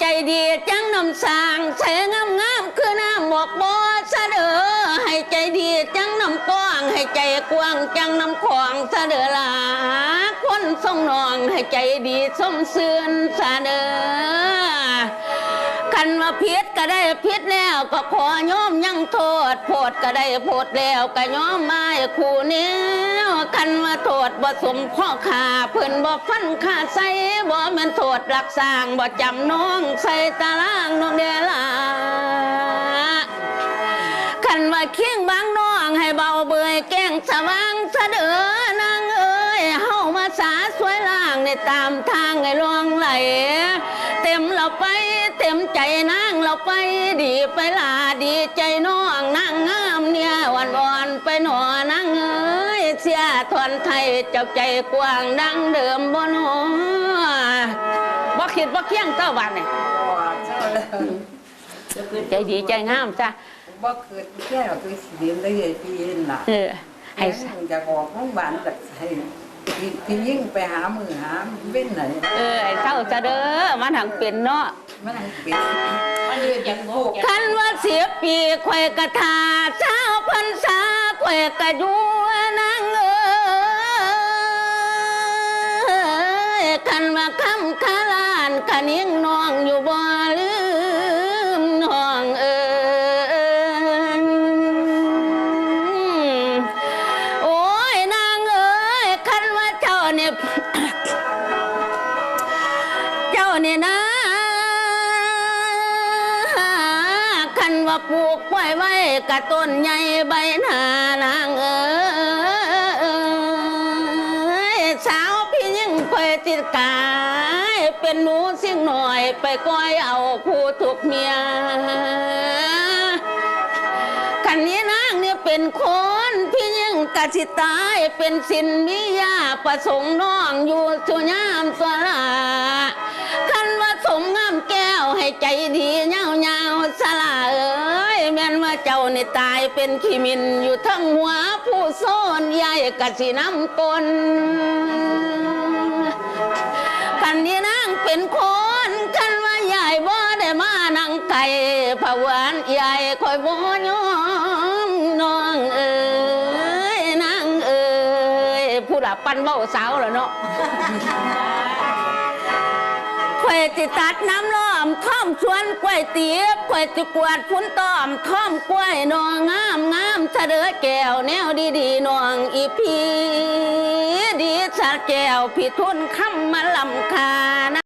ใจดีจังน้ำสางใส่งามงามคือน้ำหมวกบอสะเดอให้ใจดีจังน้ำกว้างให้ใจกว้างจังน้ำขวางสะเดอลาคนทรงนองให้ใจดีสมเสื่อนสะเดอ คันว่าพิษก็ได้พิษแล้วก็ขอโยมยังโทษโพดก็ได้โพดแล้วก็ยอมไม่คู่นี้คันว่าโทษบ่สมพ่อขาเพิ่นบ่ฟันขาใส่บ่แม่นโทษรักสร้างบ่จำน้องใส่ตารางน้องเดล่ะคันว่าเคียงบางน้องให้เบาเบื่อยแก้งสว่างสะดือนางเอ้ยเฮามาสาสวยล่างในตามทางให้ลวงไหล มเราไป เต็มใจนางเราไปดีไปลาดีใจน้องนางงามเนี่ยวันอ่อนๆไปหนอนางเอ้ยเสียทวนไทยเจ้าใจกว้างดังเดิมบ่หนอบ่คิดบ่เคียงเต้าวันเนี่ยใจดีใจงามจ้ะบ่เกิดแค่คือสิเรียนได้ใหญ่ปีนล่ะเออให้ให้จะออกโรงพยาบาลจากให้พี่ พี่ยิ่งไปหามือหาเว้นไหนเออไอ้เศร้าจะเด้อมาทางเป็นเนาะมันยังปิดมันยืนอย่างโบกคันว่าเสียปีควยกระทาเช้าพันษาควยกระยัวนางเอ้ นะคันว่าปลูกไว้ไว้กะต้นใหญ่ใบหน้านางเอ้ยสาวพี่ยิ่งคอยติดกาย เป็นหนูเสียงหน่อยไปก้อยเอาผู้ถูกเมียคันนี้นางเนี่ยเป็นคนพี่ยิ่งกะสิตายเป็นสินมิยาประสงค์น้องอยู่สุยามสลาคันว่า สมงามแก้วให้ใจดีเงาเงาสลาเอ้ยแม่นว่าเจ้านี่ตายเป็นขี้มินอยู่ทั้งหัวผู้โซนใหญ่กะสิน้ำกลคันนี้นางเป็นคนคันว่าใหญ่บ่ได้มานั่งไก่ผวานใหญ่คอยบ่ยอมน้องเอ้ยนางเอ้ยผู้หลับปันเบ้าสาวแล้วเนาะ ข่อยจิตัดน้ำล้อมท่อมชวนกล้วยเตี๋ยบข่อยจิกวาดพุ้นต้อมท่อมกล้วยนองงามงามเสดอแก้วแนวดีดีนองอีพีดีสะแก้วพี่ทุนคำมาลำคานะ